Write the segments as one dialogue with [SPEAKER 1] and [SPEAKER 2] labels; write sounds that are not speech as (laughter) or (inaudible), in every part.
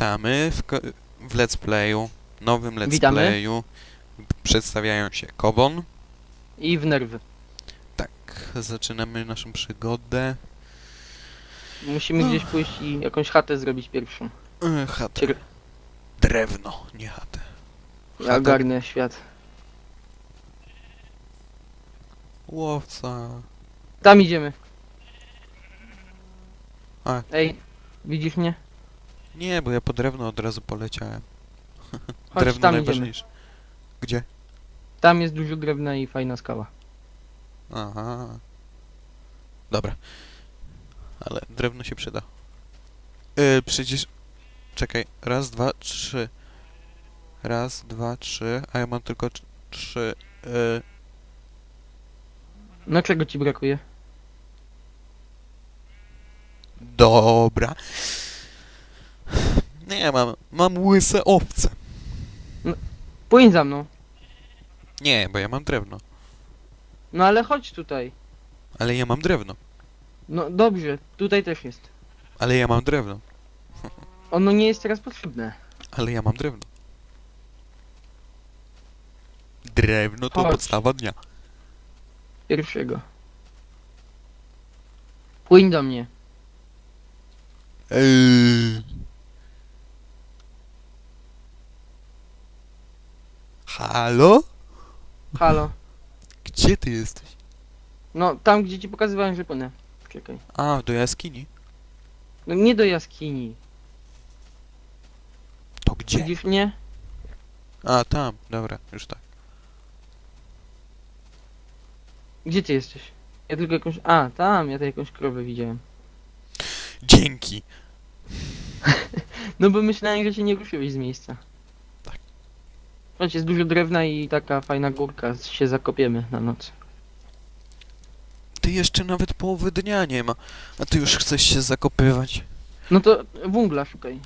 [SPEAKER 1] Witamy w, w Let's Playu, nowym Let's
[SPEAKER 2] Witamy.
[SPEAKER 1] Playu. Przedstawiają się Kobon.
[SPEAKER 2] I w nerwy.
[SPEAKER 1] Tak, zaczynamy naszą przygodę.
[SPEAKER 2] Musimy gdzieś pójść i jakąś chatę zrobić pierwszą.
[SPEAKER 1] E, Chatę.
[SPEAKER 2] Cier-
[SPEAKER 1] Drewno, nie chatę.
[SPEAKER 2] Ja ogarnę świat.
[SPEAKER 1] Łowca.
[SPEAKER 2] Tam idziemy.
[SPEAKER 1] A.
[SPEAKER 2] Ej, widzisz mnie?
[SPEAKER 1] Nie, bo ja po drewno od razu poleciałem.
[SPEAKER 2] Chodź,
[SPEAKER 1] drewno
[SPEAKER 2] tam
[SPEAKER 1] najważniejsze. Gdzie?
[SPEAKER 2] Tam jest dużo drewna i fajna skała.
[SPEAKER 1] Aha. Dobra. Ale drewno się przyda. Yy, przecież... Czekaj. Raz, dwa, trzy. Raz, dwa, trzy. A ja mam tylko tr- trzy. Yy,
[SPEAKER 2] No czego ci brakuje?
[SPEAKER 1] dobra. Nie, mam, mam łyse owce.
[SPEAKER 2] Płyń za mną.
[SPEAKER 1] Nie, bo ja mam drewno.
[SPEAKER 2] No ale chodź tutaj.
[SPEAKER 1] Ale ja mam drewno.
[SPEAKER 2] No dobrze, tutaj też jest.
[SPEAKER 1] Ale ja mam drewno.
[SPEAKER 2] Ono nie jest teraz potrzebne.
[SPEAKER 1] Ale ja mam drewno. Drewno to
[SPEAKER 2] Chodź.
[SPEAKER 1] podstawa dnia.
[SPEAKER 2] Pierwszego. Płyń do mnie.
[SPEAKER 1] Eee. Halo?
[SPEAKER 2] Halo.
[SPEAKER 1] Gdzie ty jesteś?
[SPEAKER 2] No tam gdzie ci pokazywałem, że płynę. Czekaj.
[SPEAKER 1] A, do jaskini.
[SPEAKER 2] No nie do jaskini.
[SPEAKER 1] To gdzie?
[SPEAKER 2] Widzisz mnie?
[SPEAKER 1] A, tam, dobra, już tak.
[SPEAKER 2] Gdzie ty jesteś? Ja tylko jakąś... A, tam, ja tutaj jakąś krowę widziałem.
[SPEAKER 1] Dzięki. (laughs)
[SPEAKER 2] No bo myślałem, że się nie ruszyłeś z miejsca. Chodź, jest dużo drewna i taka fajna górka, się zakopiemy na noc.
[SPEAKER 1] Ty jeszcze nawet połowy dnia nie ma, a ty już chcesz się zakopywać.
[SPEAKER 2] No to wungla szukaj.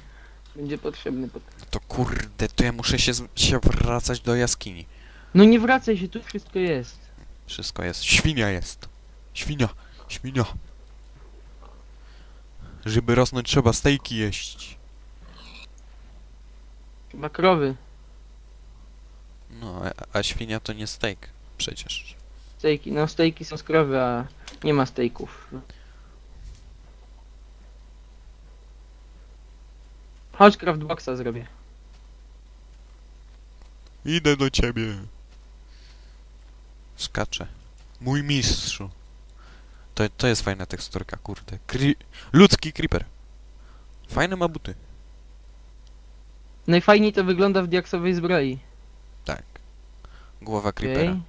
[SPEAKER 2] Będzie potrzebny pot.
[SPEAKER 1] No to kurde, to ja muszę się, się wracać do jaskini.
[SPEAKER 2] No nie wracaj się, tu wszystko jest.
[SPEAKER 1] Wszystko jest. Świnia jest. Świnia, świnia. Żeby rosnąć trzeba stejki jeść.
[SPEAKER 2] Chyba krowy.
[SPEAKER 1] No, a, a świnia to nie steak przecież.
[SPEAKER 2] Stejki, no stejki są z krowy, a nie ma stejków. Chodź craftboxa zrobię.
[SPEAKER 1] Idę do ciebie. Skaczę. Mój mistrzu. To, to jest fajna teksturka, kurde. Kri ludzki creeper. Fajne ma buty.
[SPEAKER 2] Najfajniej to wygląda w diaksowej zbroi.
[SPEAKER 1] Głowa creepera.
[SPEAKER 2] Okej.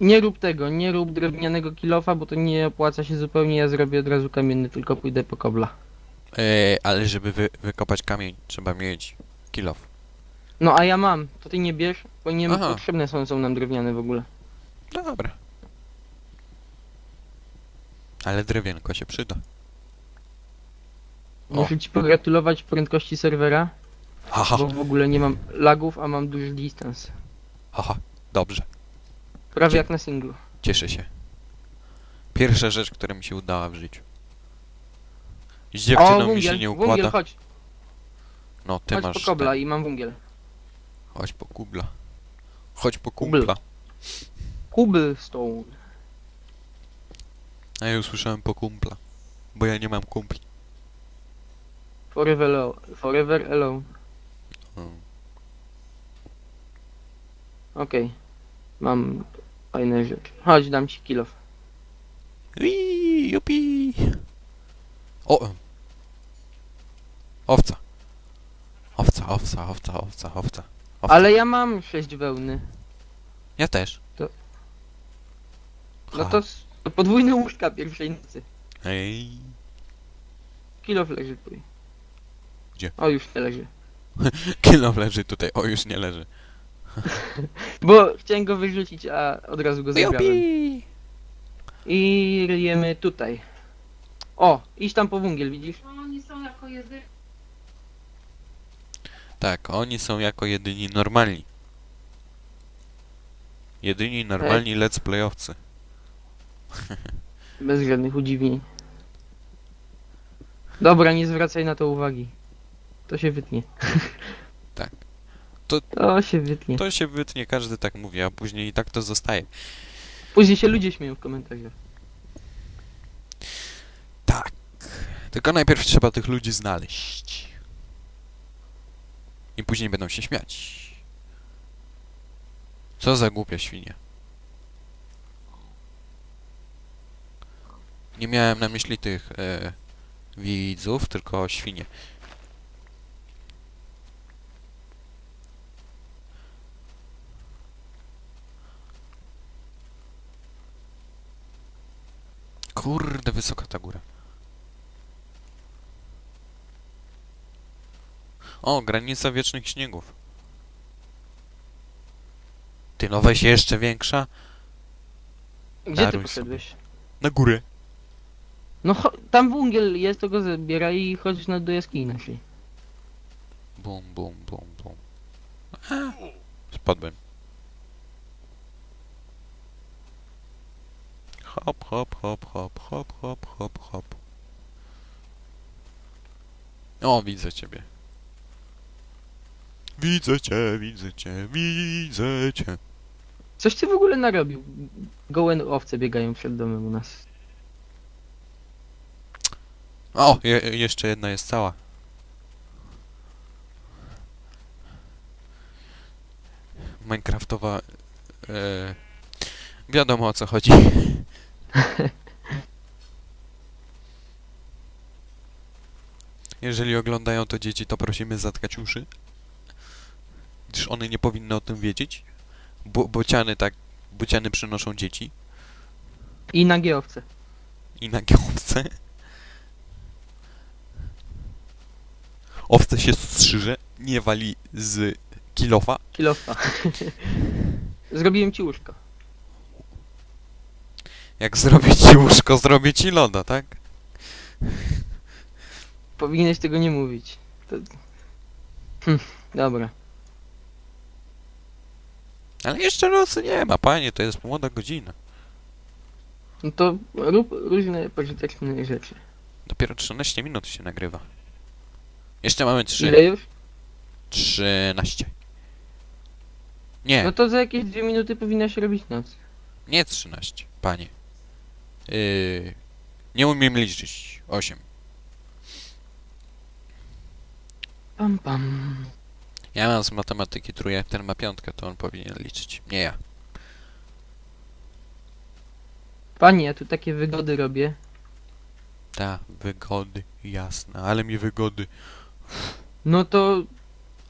[SPEAKER 2] Nie rób tego, nie rób drewnianego kilofa, bo to nie opłaca się zupełnie, ja zrobię od razu kamienny, tylko pójdę po kobla.
[SPEAKER 1] Eee, ale żeby wy wykopać kamień, trzeba mieć kill off.
[SPEAKER 2] No a ja mam, to ty nie bierz, bo nie
[SPEAKER 1] Aha.
[SPEAKER 2] potrzebne są, są nam drewniane w ogóle.
[SPEAKER 1] Dobra. Ale drewienko się przyda. O.
[SPEAKER 2] Muszę ci pogratulować prędkości serwera,
[SPEAKER 1] Haha,
[SPEAKER 2] bo w ogóle nie mam lagów, a mam duży dystans.
[SPEAKER 1] haha, dobrze.
[SPEAKER 2] Prawie
[SPEAKER 1] Dzie-
[SPEAKER 2] jak na singlu.
[SPEAKER 1] Cieszę się. Pierwsza rzecz, która mi się udała w życiu. Z dziewczyną mi się nie
[SPEAKER 2] wungiel,
[SPEAKER 1] układa.
[SPEAKER 2] chodź,
[SPEAKER 1] No, ty
[SPEAKER 2] chodź
[SPEAKER 1] masz.
[SPEAKER 2] po kobla
[SPEAKER 1] ten-
[SPEAKER 2] i mam wungiel.
[SPEAKER 1] Chodź po kubla. Chodź po
[SPEAKER 2] Kubl.
[SPEAKER 1] kumpla.
[SPEAKER 2] Cobblestone.
[SPEAKER 1] A ja usłyszałem po kumpla. Bo ja nie mam kumpli.
[SPEAKER 2] Forever alone. Forever alone.
[SPEAKER 1] Mm.
[SPEAKER 2] Okej. Mam fajne rzeczy. Chodź, dam ci kilof.
[SPEAKER 1] Ui, jupi. O! em. Owca. Owca, owca, owca, owca, owca. Owca.
[SPEAKER 2] Ale ja mam sześć wełny.
[SPEAKER 1] Ja też.
[SPEAKER 2] To- No to, s- to podwójne łóżka pierwszej nocy.
[SPEAKER 1] Ej.
[SPEAKER 2] Kilof leży tu.
[SPEAKER 1] Gdzie?
[SPEAKER 2] O, już nie leży. (laughs)
[SPEAKER 1] Kilo leży tutaj. O, już nie leży. (laughs)
[SPEAKER 2] Bo chciałem go wyrzucić, a od razu go zabrałem.
[SPEAKER 1] Jupi.
[SPEAKER 2] I ryjemy tutaj. O, idź tam po wungiel, widzisz?
[SPEAKER 3] No, oni są jako jedyni.
[SPEAKER 1] Tak, oni są jako jedyni normalni. Jedyni normalni let's playowcy. (laughs)
[SPEAKER 2] Bez żadnych udziwnień. Dobra, nie zwracaj na to uwagi. To się wytnie. (laughs)
[SPEAKER 1] Tak. To-
[SPEAKER 2] To się wytnie.
[SPEAKER 1] To się wytnie, każdy tak mówi, a później i tak to zostaje.
[SPEAKER 2] Później się ludzie śmieją w komentarzach.
[SPEAKER 1] Tak. Tylko najpierw trzeba tych ludzi znaleźć. I później będą się śmiać. Co za głupia świnia. Nie miałem na myśli tych e, widzów, tylko świnie. Kurde, wysoka ta góra. O, granica wiecznych śniegów. Ty, no weź jeszcze większa.
[SPEAKER 2] Gdzie
[SPEAKER 1] Daruj
[SPEAKER 2] ty
[SPEAKER 1] sobie.
[SPEAKER 2] poszedłeś?
[SPEAKER 1] Na górę.
[SPEAKER 2] No tam wungiel jest, to go zabieraj i chodź na do jaskini naszej.
[SPEAKER 1] Bum, bum, bum, bum. A, spadłem. Hop, hop, hop, hop, hop, hop, hop, hop. O, widzę ciebie. Widzę cię, widzę cię, widzę cię.
[SPEAKER 2] Coś ty w ogóle narobił. Gołe owce biegają przed domem u nas.
[SPEAKER 1] O, je, jeszcze jedna jest cała. Minecraftowa... E, wiadomo o co chodzi. Jeżeli oglądają to dzieci, to prosimy zatkać uszy. Gdyż one nie powinny o tym wiedzieć. Bo, bociany tak... Bociany przynoszą dzieci.
[SPEAKER 2] I nagie owce.
[SPEAKER 1] I nagie owce. Owce się strzyże, nie wali z kilofa.
[SPEAKER 2] Kilofa. (laughs) Zrobiłem ci łóżko.
[SPEAKER 1] Jak zrobię ci łóżko, zrobię ci loda, tak?
[SPEAKER 2] Powinieneś tego nie mówić. To... Hm, dobra.
[SPEAKER 1] Ale jeszcze nocy nie ma, panie, to jest młoda godzina.
[SPEAKER 2] No to rób różne pożyteczne rzeczy.
[SPEAKER 1] Dopiero 13 minut się nagrywa. Jeszcze mamy 3.
[SPEAKER 2] Ile już?
[SPEAKER 1] 13. Nie,
[SPEAKER 2] No to za jakieś dwie minuty powinnaś robić noc.
[SPEAKER 1] nie 13, panie. Yy, nie umiem liczyć. 8.
[SPEAKER 2] Pam pam.
[SPEAKER 1] Ja mam z matematyki trójkę, ten ma piątkę, to on powinien liczyć. Nie ja.
[SPEAKER 2] Panie, ja tu takie wygody robię.
[SPEAKER 1] Ta, wygody, jasne, ale mi wygody.
[SPEAKER 2] No to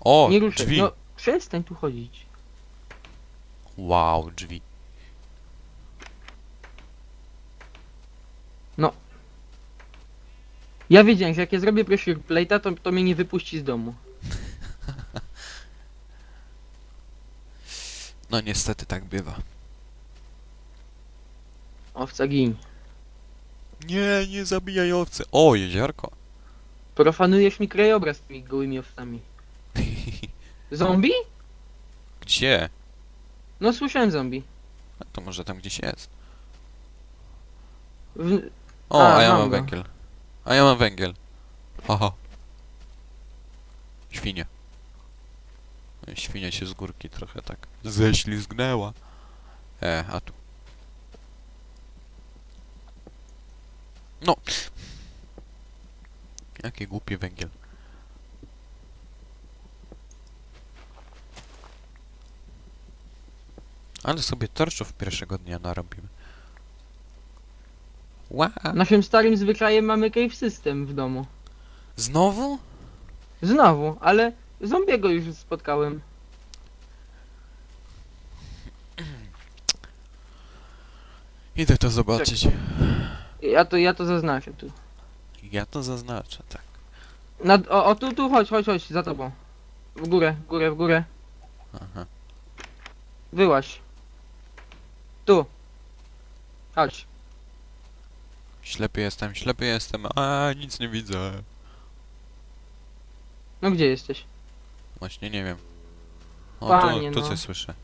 [SPEAKER 1] O,
[SPEAKER 2] nie ruszaj.
[SPEAKER 1] drzwi.
[SPEAKER 2] No przestań tu chodzić.
[SPEAKER 1] Wow, drzwi.
[SPEAKER 2] Ja wiedziałem, że jak ja zrobię pressure plate'a, to, to mnie nie wypuści z domu.
[SPEAKER 1] No niestety tak bywa.
[SPEAKER 2] Owca gin.
[SPEAKER 1] Nie, nie zabijaj owcy. O, jeziorko.
[SPEAKER 2] Profanujesz mi krajobraz tymi gołymi owcami. (laughs) Zombie?
[SPEAKER 1] Gdzie?
[SPEAKER 2] No słyszałem zombie.
[SPEAKER 1] A to może tam gdzieś jest.
[SPEAKER 2] W...
[SPEAKER 1] O, a,
[SPEAKER 2] A,
[SPEAKER 1] ja
[SPEAKER 2] mam
[SPEAKER 1] mam węgiel. A ja mam węgiel. Haha. Świnia. Świnia się z górki trochę tak ześlizgnęła. E, a tu. No. Jaki głupi węgiel. Ale sobie torczów pierwszego dnia narobimy. Ła!
[SPEAKER 2] Naszym starym zwyczajem mamy cave system w domu.
[SPEAKER 1] Znowu?
[SPEAKER 2] Znowu, ale zombiego już spotkałem.
[SPEAKER 1] Idę to zobaczyć.
[SPEAKER 2] Ja to, ja to zaznaczę tu.
[SPEAKER 1] Ja to zaznaczę, tak.
[SPEAKER 2] O, o tu, tu, chodź, chodź, chodź, za tobą. W górę, w górę, w górę.
[SPEAKER 1] Aha.
[SPEAKER 2] Wyłaś. Tu. Chodź.
[SPEAKER 1] Ślepy jestem, ślepy jestem, a nic nie widzę.
[SPEAKER 2] No gdzie jesteś?
[SPEAKER 1] Właśnie nie wiem. O,
[SPEAKER 2] Panie,
[SPEAKER 1] tu, tu
[SPEAKER 2] no.
[SPEAKER 1] coś słyszę.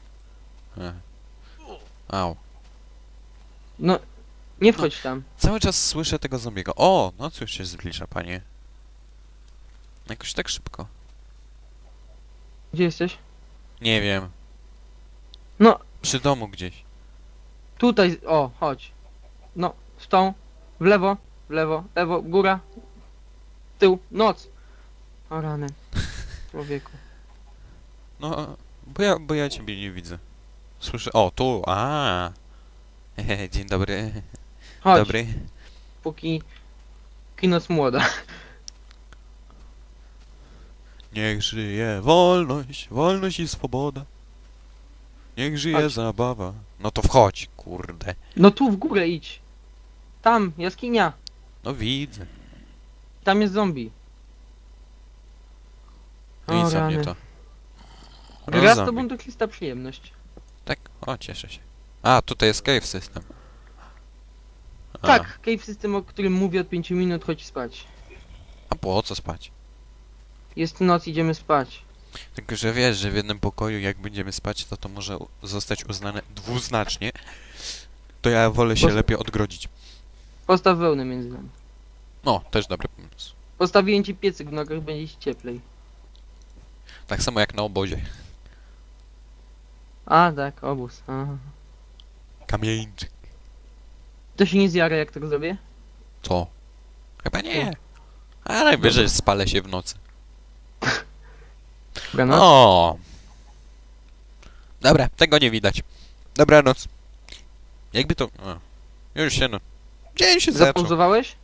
[SPEAKER 1] E. Au.
[SPEAKER 2] No, nie wchodź tam.
[SPEAKER 1] Cały czas słyszę tego zombiego. O, noc już się zbliża, panie. Jakoś tak szybko.
[SPEAKER 2] Gdzie jesteś?
[SPEAKER 1] Nie wiem.
[SPEAKER 2] No,
[SPEAKER 1] Przy domu gdzieś.
[SPEAKER 2] tutaj, o, chodź. No, w tą, w lewo, w lewo, lewo, góra, tył, noc. O rany. (laughs) Człowieku.
[SPEAKER 1] No, bo ja, bo ja ciebie nie widzę. Słyszę, o, tu, a. Hehe, (laughs) Dzień dobry.
[SPEAKER 2] Chodź,
[SPEAKER 1] Dobry.
[SPEAKER 2] póki kinoc młoda.
[SPEAKER 1] Niech żyje wolność, wolność i swoboda. Niech żyje
[SPEAKER 2] Chodź.
[SPEAKER 1] zabawa. No to wchodź, kurde.
[SPEAKER 2] No tu w górę idź. Tam, jaskinia.
[SPEAKER 1] No widzę.
[SPEAKER 2] Tam jest zombie.
[SPEAKER 1] No
[SPEAKER 2] O
[SPEAKER 1] i za mnie
[SPEAKER 2] rany.
[SPEAKER 1] to. Zombie.
[SPEAKER 2] tobą to czysta przyjemność.
[SPEAKER 1] Tak? O, cieszę się. A, tutaj jest cave system. A,
[SPEAKER 2] Tak, cave system, o którym mówię od 5 minut, chodź spać.
[SPEAKER 1] A po co spać?
[SPEAKER 2] Jest noc, idziemy spać.
[SPEAKER 1] Tylko, że wiesz, że w jednym pokoju jak będziemy spać, to to może u- zostać uznane dwuznacznie. To ja wolę się
[SPEAKER 2] Bo-
[SPEAKER 1] lepiej odgrodzić.
[SPEAKER 2] Postaw wełnę między nami.
[SPEAKER 1] No, też dobry pomysł.
[SPEAKER 2] Postawiłem ci piecyk w nogach, będzie ci cieplej.
[SPEAKER 1] Tak samo jak na obozie.
[SPEAKER 2] A, tak, obóz. Aha.
[SPEAKER 1] Kamieńczyk.
[SPEAKER 2] To się nie zjara, jak tak zrobię?
[SPEAKER 1] Co? Chyba nie. A najwyżej spalę się w nocy. (laughs)
[SPEAKER 2] Dobranoc.
[SPEAKER 1] O. Dobra, tego nie widać. Dobranoc. Jakby to... O, już się no... Dzień się zaczął.
[SPEAKER 2] Zapauzowałeś?